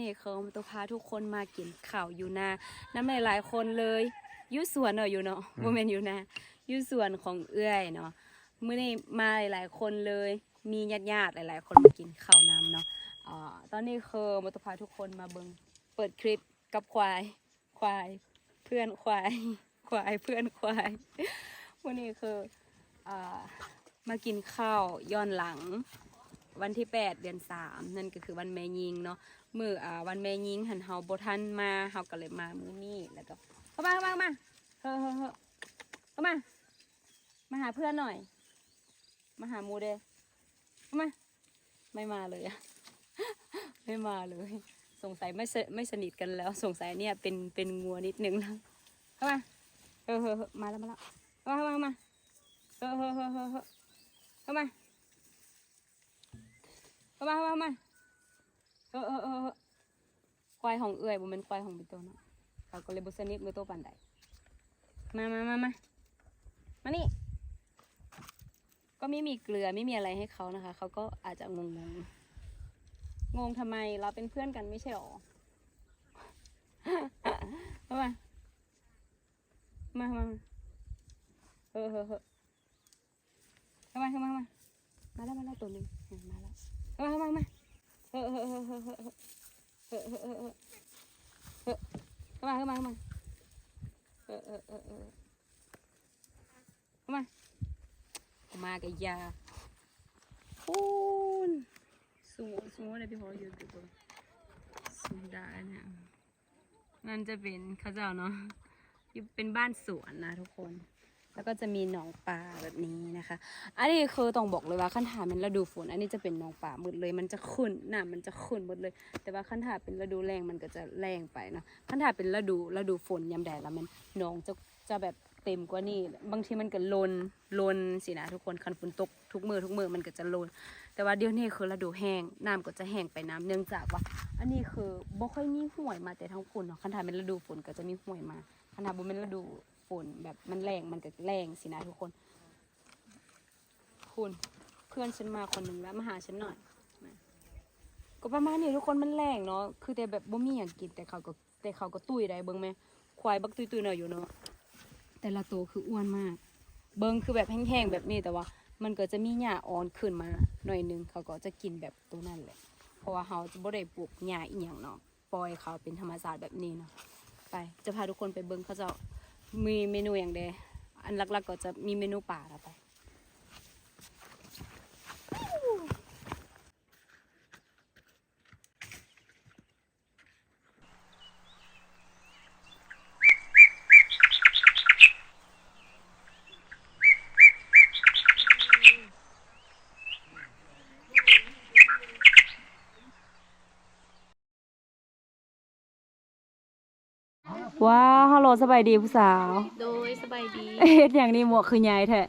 นี่เขาตัวพาทุกคนมากินข้าวอยู่นาน้ำหลายๆคนเลยอยู่สวนเนาะอยู่เนาะโมเมนอยู่นาอยู่สวนของเอื้อยเนาะมื้อนี้มาหลายๆคนเลย มีญาติๆหลาย ๆ คนมากินข้าวน้ำเนาะอ่าตอนนี้คือมาตัวพาทุกคนมาเบิงเปิดคลิปกับควายควายเพื่อนควายควายเพื่อนควายวันนี้คืออ่ามากินข้าวย้อนหลัง วันที่ 8 เดือน 3 นั่นก็คือวันแม่ยิงเนาะมืออ่าวันแม่ยิงหันเฮาบ่ทันมาเฮาก็เลยมามื้อนี้แล้วก็เข้ามาเข้ามาเข้ามาเฮ้อเฮ้อเฮ้อเข้ามามาหาเพื่อนหน่อย มาหามูเดเข้ามาไม่มาเลยอะไม่มาเลย สงสัยไม่ไม่สนิทกันแล้ว สงสัยเนี่ยเป็นเป็นงัวนิดนึงนะเข้ามาเออเฮ้อเฮ้อมาแล้วมาแล้วเข้ามาเข้ามาเข้ามาเออเฮ้อเฮ้อเฮ้อเฮ้อเข้ามา เข้ามาเข้ามาเข้ามาเออเออเออเอควายของเอื่อยบ่แมันควายของเป็นตัวเนาะเขาก็เลยบุสนิทมือตัวปันใดมามามามามานี่ ก็ไม่มีเกลือไม่มีอะไรให้เขานะคะ เขาก็อาจจะงงงงงงทำไมเราเป็นเพื่อนกันไม่ใช่หรอเข้ามามามามาเออเออเออเข้ามาเข้ามาเข้ามา ตัวหนึงเห็นมาแล้วมามามาเฮ้อเฮ้อเฮ้อเฮ้อเฮ้อเฮ้อเฮ้อเฮ้อเฮ้อเฮ้อเข้ามาเข้ามาเข้ามาเออเออเออเออเข้ามาเข้ามากับยาปูนสูงสูงอะไรพี่พออยู่ตัวสูงได้เนี่ยนั่นจะเป็นเขาเจ้าเนาะอยู่เป็นบ้านสวนนะทุกคน แล้วก็จะมีหนองปลาแบบนี้นะคะ อันนี้คือต้องบอกเลยว่าขั้นถาเป็นฤดูฝน อันนี้จะเป็นหนองป่าหมดเลย มันจะขุ่นน้ำมันจะขุ่นหมดเลย แต่ว่าขั้นถาเป็นฤดูแรงมันก็จะแรงไปเนาะขั้นถาเป็นฤดูฤดูฝนยามแดดแล้วมันหนองจะจะแบบเต็มกว่านี้ บางทีมันก็ลนลนสินะทุกคนคันฝนตกทุกมือทุกมือมันก็จะลน แต่ว่าเดี๋ยวนี้คือฤดูแห้งน้ำก็จะแห้งไปน้ำเนื่องจากว่า อันนี้คือบ่ค่อยมีห่วยมาแต่ทั้งฝนเนาะคันถาเป็นฤดูฝนก็จะมีห่วยมาคันถาบ่เป็นฤดู ฝนแบบมันแรงมันก็แรงสินะทุกคน คุณเพื่อนฉันมาคนหนึ่งแล้วมาหาฉันหน่อยมาก็ประมาณนี้ทุกคนมันแรงเนาะคือแต่แบบบ่มีอย่างกินแต่เขาก็แต่เขาก็ตุ้ยได้เบิ่งไหมควายบักตุ้ยตุ้ยหน่อยอยู่เนาะแต่ละตัวคืออ้วนมาก เบิ่งคือแบบแห้งๆแบบนี้แต่ว่า มันก็จะมีหญ้าอ่อนขึ้นมาหน่อยนึงเขาก็จะกินแบบตัวนั้นแหละเพราะว่าเขาจะบ่ได้ปลูกหญ้าอีหยังเนาะปล่อยเขาเป็นธรรมชาติแบบนี้เนาะไปจะพาทุกคนไปเบิ่งเขาจะ มีเมนูอย่างเดอันหลักๆก็จะมีเมนูป่าละไปว้า สบายดีผู้สาวโดยสบายดีเฮ็ดอย่างนี้หมวกคือใหญ่แท้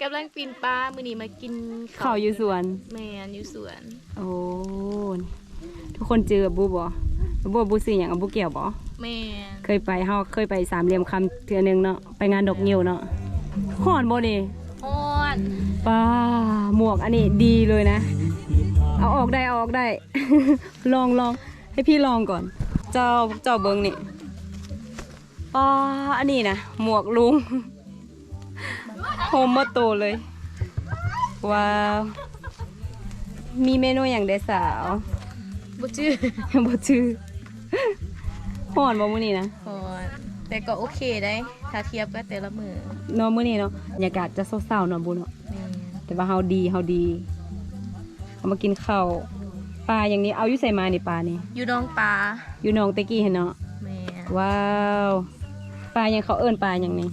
กำลังปีนป้ามือนี้มากินข้าวอยู่สวน แมนอยู่สวน โอ้ทุกคนเจอบูบ่บูบูซื้ออย่างกับบูเกี่ยวบ่แมนเคยไปเฮาเคยไปสามเหลี่ยมคำเทื่อหนึงเนาะไปงานดอกงิ้วเนาะฮ้อนบ่นี่ฮ้อนป้าหมวกอันนี้ดีเลยนะ เอาออกได้เอาออกได้ ลองลองให้พี่ลองก่อน เจ้าเจ้าเบิงนี่ ป้าอันนี้นะหมวกลุงโฮมมาโตเลย ว้าว มีเมนูอย่างเดสาวบ่จื้อบ่ชื่อห่อนบ่มื้อนี้นะฮ้อนแต่ก็โอเคได้ถ้าเทียบกับแต่ละมือเนาะมื้อนี้เนาะบรรยากาศจะเศร้าๆเนาะบุเนาะแมนแต่ว่าเฮาดีเฮาดีเอามากินข้าวปลาอย่างนี้เอาอยู่ใส่มานี่ปลานี่อยู่น้องปลาอยู่หนองตะกี้เห็นเนาะแมนว้าว ปลายังเขาเอิ้นปลาอย่างนี้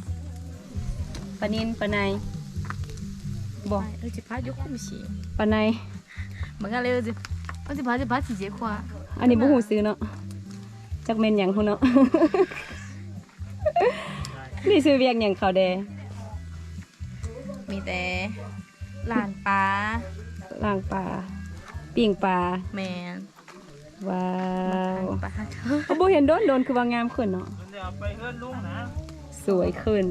ปลานินปลาในบ่เออจิพายุคุมชีปลาในมันก็เลยจิมันจิพาจิพาสิเจควาอันนี้บ่ฮู้ซื้อเนาะจักแม่นหยังพุ่นเนาะนี่ซื้อเวียกหยังเขาแดมีแต่ลานปลาล่างปลาปิ้งปลาแมนว้าวปลาเขาบ่เห็นโดนโดนคือว่างามขึ้นเนาะ สวยขึ้น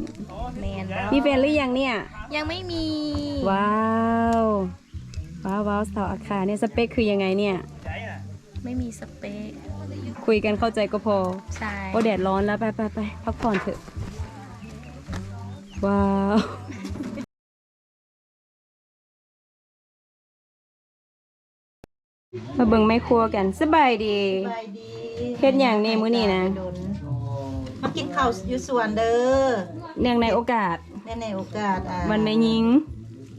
แมนแล้วมีแฟนหรือยังเนี่ย ยังไม่มีว้าว ว้าวว้าวสาวอาคาเนี่ยสเปคคือยังไงเนี่ยไม่มีสเปคคุยกันเข้าใจก็พอ ใช่โอ้แดดร้อนแล้วไปไปไปพักผ่อนเถอะ ว้าวมาเบิ่งแม่ครัวกันสบายดี สบายดีเฮ็ดหยังนี่มื้อนี้นะ มากินข้าวอยู่สวนเด้อเนื่องในโอกาสในในโอกาสอ่าวันแม่ยิง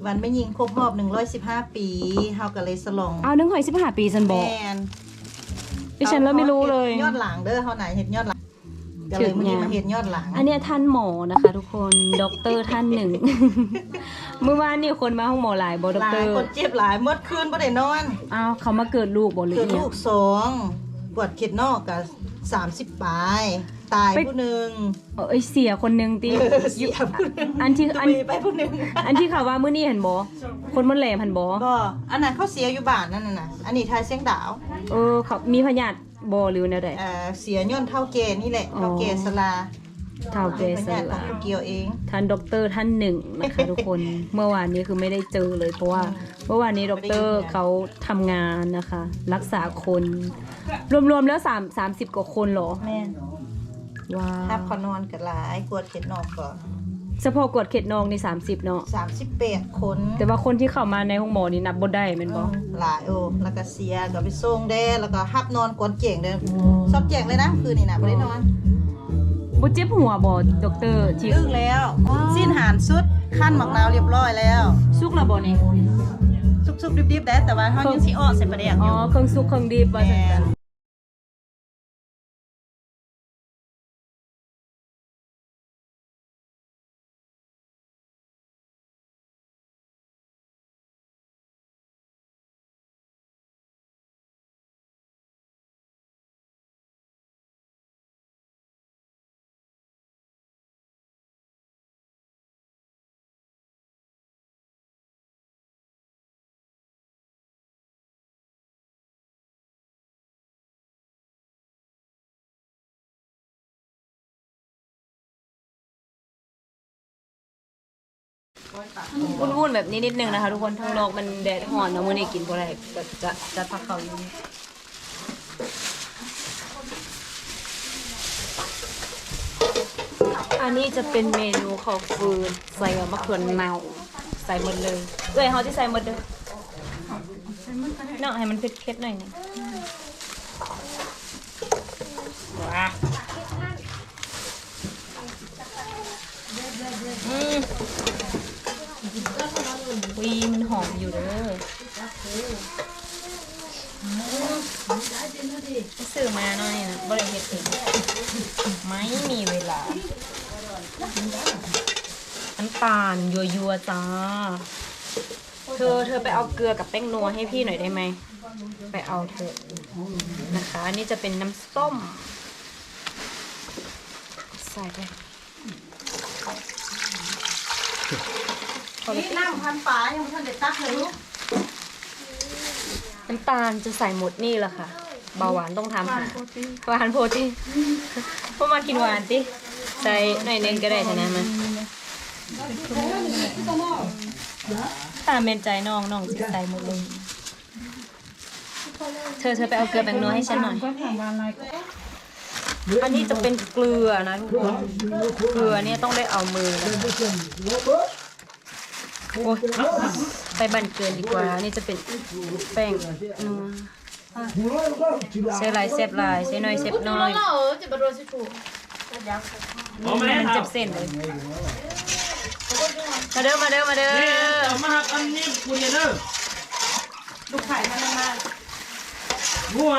วันแม่ยิงครบรอบ 115 ปีเฮาก็เลยสลองเอาหนึ่งหอยสิบห้าปีสันบอกแม่นดิฉันแล้วไม่รู้เลยยอดหลังเด้อเฮาไหนเฮ็ดยอดหลังก็เลยมื้อนี้มาเฮ็ดยอดหลังอันเนี้ยท่านหมอนะคะ ทุกคนด็อกเตอร์ท่านหนึ่ง เมื่อวานนี่คนมาห้องหมอหลายบอด็อหกลาเตอยร์คนเจ็บหลายหมดคืนบ่ได้นอน อ้าวเขามาเกิดลูกบอหรือคือเนี่ยลูกสองปวดเข็ดนอกก็30ปลาย ตายผู้หนึงเอ้ยเสียคนหนึ่งตีเออเสียผู้หนึงอันที่ตุอันยไปผู้หนึงอันที่เขาว่ามื้อนี้เห็นบอคนมันแหลมหันบอบ่อันนั้นเขาเสียอยู่บ้านนั่นน่ะนะอันนี้ทายเสียงดาว เออเขามีพญาติบอหรือแนวใดเอ่อเสียย้อนเท่าเกนี่แหละอ๋อเท่าเกสลาเท่าเกเป็นสญาติขอลางผู้เกียวเองท่านด็อกเตอร์ท่านหนึ่งนะคะทุกคนเมื่อวานนี้คือไม่ได้เจอเลย เพราะว่าเมื่อวานนี้ด็อกเตอร์เขาทำงานนะคะ รักษาคน รวมๆแล้ว3 30กว่าคนเหรอแม่น ว้าทับวเขานอนกับหลายกวดเข็ดนอกก่อนเฉพาะกวดเข็ดนองนี่30 เนาะสามสิบแปดคนแต่ว่าคนที่เข้ามาในห้องหมอนี่นับบ่ได้แม่นบ่หลายโอ้แล้วก็เสียก็ไปส่งแด้แล้วก็ฮับนอนกวนเจ๋งเด้อซอบเจ๋งเลยนะคืนนี้นะไม่ได้นอนบ่เจ็บหัวบ่ด็อกเตอร์ที่อึ้งแล้ว สิ้นหานสุดขั้นหมักนาวเรียบร้อยแล้วสุกแล้วบ่นี่สุกๆดิบๆได้แต่ว่าเฮายังสิอ้อใส่ประเดี๋ยวออ๋อยู่ เครื่องสุกเครื่องดิบว่าซั่นแม่จ้ะ วุ่นๆแบบนี้นิดนึงนะคะ ทุกคนทางนอกมันแดดร้อนเนาะมื้อนี้กินบ่ได้แบบจะจะพักเขาอยู่นี่อันนี้จะเป็นเมนูข้าวฟืนใส่มะเขือเนาใส่หมดเลยเอ้ยเฮาที่ใส่หมดเด้อเนาะให้มันเผ็ดๆหน่อยหนึงว้าอืมีมันหอมอยู่เด้อซื้อมาหน่อยนะบริเฮ็ดเองไม่มีเวลา น้ำตาลยัวๆจ้า เธอเธอไปเอาเกลือกับแป้งนัวให้พี่หน่อยได้ไหม ไปเอาเถอะนะคะอันนี้จะเป็นน้ำส้ม ใส่ไปพอแล้ว นี่น้ำพันปลายังไม่ทันได้ตักเลยลูกน้ำตาลจะใส่หมดนี่แหละค่ะ เบาหวานต้องทำค่ะหวานโปรตีนพวกมากินหวานติใส่หน่อยหนึงก็ได้ชนะมันตามเป็นใจน้องน้องจะใส่หมดเลยเธอเธอไปเอาเกลือแป้งนัวให้ฉันหน่อย อันนี้จะเป็นเกลือนะทุกคน เกลือเนี่ยต้องได้เอามือนะ โอ้ยไปบันเกินดีกว่า นี่จะเป็นแป้งนัวเซลายเซฟลายเซน้อยเซฟน้อยนี่มันเจ็บเส้นเลยมาเด้อมาเด้อมาเด้อเอามาหักอันนี้คุณอย่าเด้อลูกไข่มันมางัว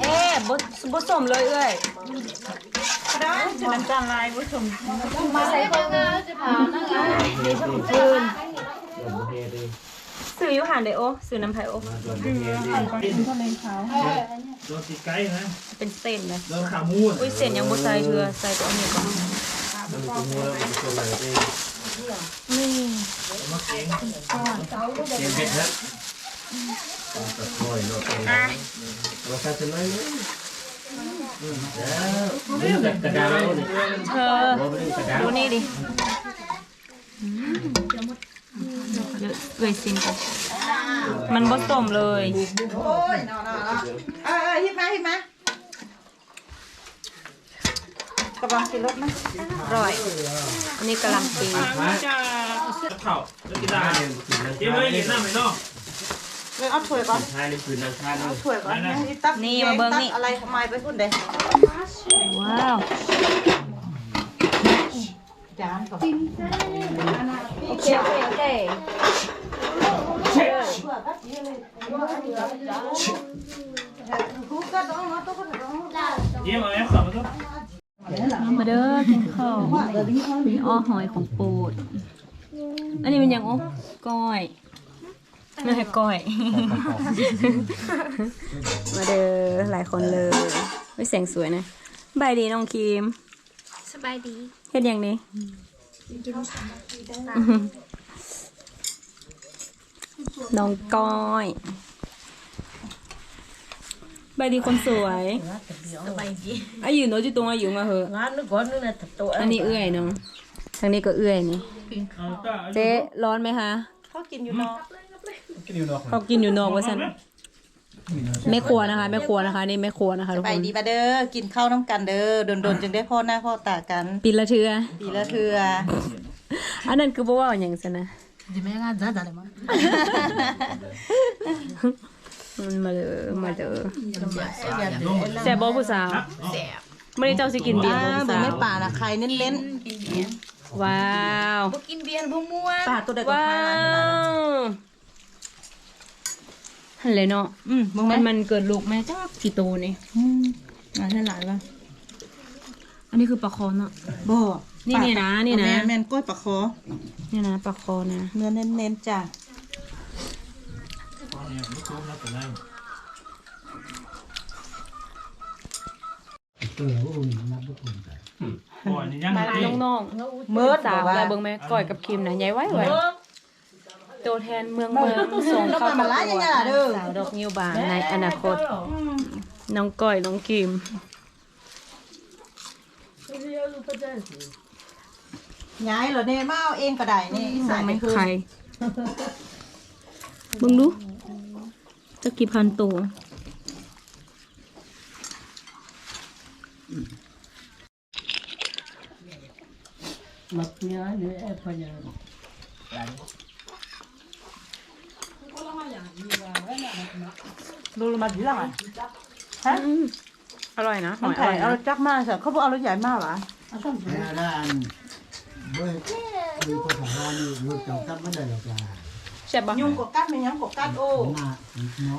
เอ๊ะบ่บ่สมเลยเอ้ยได้จะน้ำตาลลายผู้ชมนี่ชมฟืนซื้ออยู่หานเดโอซื้อน้ำไผ่โอโดนสีไก่นะเป็นเส้นนะโดนขามูนอุ้ยเส้นยังบ่ใส่เถื่อใส่ตัวนี้ก่อนมันมีตัวมูแล้วมันตัวไหนเองนี่มาเก่งเก่งเด็ดนะ ตะคอยเนาะเราใช้เป็นไรเนี่ยแล้วนี่แบบกระดาวนี่เธอบ่เป็นกระดาวดูนี่ดิอืมเดี๋ยวเอ้ยซิมก่อนมันบ่ส้มเลยโอ้ยนอนๆๆเออเออฮิบมาฮิบมากระบังกินรถไหมอร่อย อันนี้กำลังปีเข่าแล้วกินได้บ้านเนี่ยคืนนั้นเดี๋ยวไม่กินน้ำไม่นอก เลยเอาถ้วยก่อนท้ายในคืนนั้นท้ายนั่เอานถ้วยก่อนนี่ตักนี่มาเบิ่งนี่ ตักอะไรของไม้ไปพุ่นเด้ว้าว จานก่อนโอเคโอเคโอเคคุกก็ต้องเอาตุ๊กตาต้องเยี่ยมเลยขับมาทุกมาเด้อกินข้าวมีอ้อหอยของโปรดอันนี้เป็นหยังโอ้ก้อยไม่ใช่ ก้อย มาเด้อหลายคนเลยไม่แสงสวยนะบายดีน้องครีมสบายดีเฮ็ดหยังนี่น้องก้อยบายดีคนสวยสบายดีอายุน้อยจุดตรงอายุมาเหอะ ngán nó có nữa là thật tội อันนี้เอื้อยเนาะทางนี้ก็เอื้อยนี่เอาก็เจ๊ร้อนไหมคะเขากินอยู่น อกเขากินอยู่นอกว่าสันแม่ครัวนะคะแม่ครัวนะคะนี่แม่ครัวนะคะทุกไปคนดีมาเด้อกินข้าวน้ำกันเด้อโดนๆจึงได้พ่อหน้าพ่อตากันปีละเทือปีละเทืออันนั้นคือบ่เว่าอย่างซะนะ thì mấy ngán giá giá đấy mà อืมมาเด้อมาเด้อแซ่บบ่ผู้สาวแสบไม่ได้เจ้าสิกินเบียร์อ่าบ่ผู้เบิ่งสาวแม่ป่าน่ะใครเน้นว้าวบ่กินเบียร์บ่ม่วนๆป่าตัวใดก็ว้าทานวหัน เลยเนาะอืมเบิ่งไหมมันมันเกิดลูกแม่จ้ากี่ตัวนี่อ่าท่านหลายป่ะอันนี้คือปลาคอเนาะบ่นี่นี่นะนี่นะแม่แม่นก้อยปลาคอนี่นะปลาคอนะเนื้อเน้นๆจ้ะบ่อยนี่ยังมาน้องน้องเมิดสาวว่าอะไรเบิ่งไหมก้อยกับคิมนะยายไว้ไว้ ตัวแทนเมืองเมืองส่งเข้าประกวดสาวดอกนิ้วบานในอนาคต น้องก้อยน้องคิมย้ายเหรอเนี่ยมาเอาเองก็ได้นี่ใส่ไม่ไปคืนใครเบิ่งดูจะกี่พันตัว mặc nhớ nữa em phải nhớ ดูมาดีละมั้ยอืมอร่อยนะหน้อองยอไข่ร่อยเอานะจักมากสิเขาบอกเอารถใหญ่มากหรอ Nha đàn với đi có phải ra đi ngược trong các vấn đề là แซ่บปะยุงกบกัดไม่ยังกบกัดโอ้ là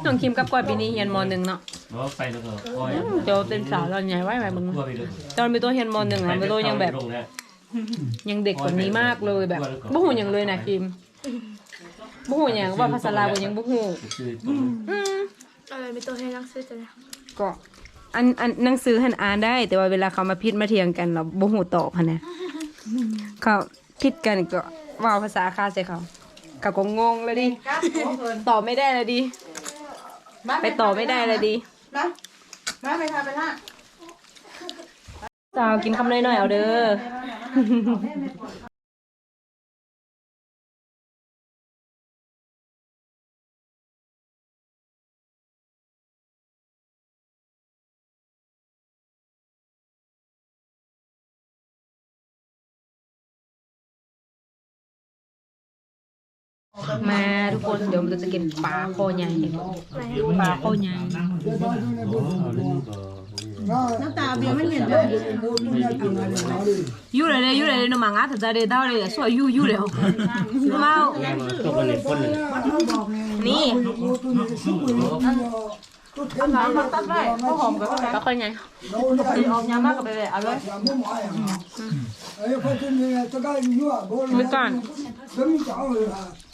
น้องคิมกับก้อยปีนี้เรียนมหนึ่งเนาะเพราะว่าไปแล้วก็คอยเดี๋ยวเป็นสาวเราใหญ่ไว้ไว้เบิ่งกลัวไปเลยตอนเป็นตัวเรียนมหนึ่งอะเป็นตัวยังแบบ ยังเด็กกว่านี้มากเลยแบบบุหูยังเลยนะคิม บุหูยังว่าภาษาลาวก็ยังบุหูคืออืมอะไรมีตัวให้รักซื้อจ้ะก็อันอันหนังสือหันอ่านได้ แต่ว่าเวลาเขามาพิดมาเถียงกันเราบุหูตอบหันนะเขาพิดกันก็เว่าภาษาคาใส่เขาเขาก็งงเลยดิกัดโอ้เพิ่นตอบไม่ได้เลยดิไปต่อไม่ได้เลยดินะมาไปทาไปท่าสาวกินคำน้อยๆเอาเด้อ มาทุกคนเดี๋ยวมันจะกินปลาคอใหญ่ปลาคอใหญ่น้ำตาเบียร์ไม่เห็นด้วยอยู่เลยเลยอยู่เลยเลยน้องมังอะถ้าจะได้ดาวเลยสวยอยู่อยู่เลยมาตกกันในคนเลยนี่ตัดได้ข้าวหอมกับข้าวปลาคอใหญ่ออกยามากกับไปเลยเอาเลย ấy phải tin là tôi đã như vậy bố ไม่ก่อน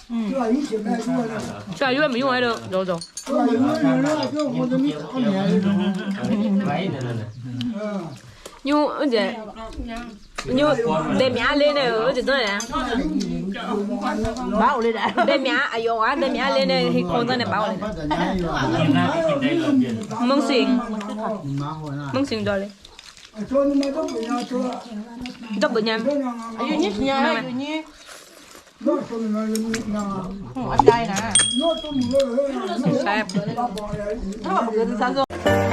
sớm cháu rồi là chứ là những chuyện này chứ là ช่วยอยู่ไม่อยู่เลยเด้อโดโด chứ là những cái này là chứ không có biết không nhẹ gì ไว้นั่นน่ะ ờ อยู่เดี๋ยวอยู่ อันใหญ่นะใช่เขาบอกเลยเปลี่ยนมึงสิง má hồi nào มึงสิงตัวเลย cho nên mà có bị nhau cho จบปัญญา cho nhau อายุยี่สิบยายอายุยี่หัวใจนะแซ่บถ้าแบบเกินซะ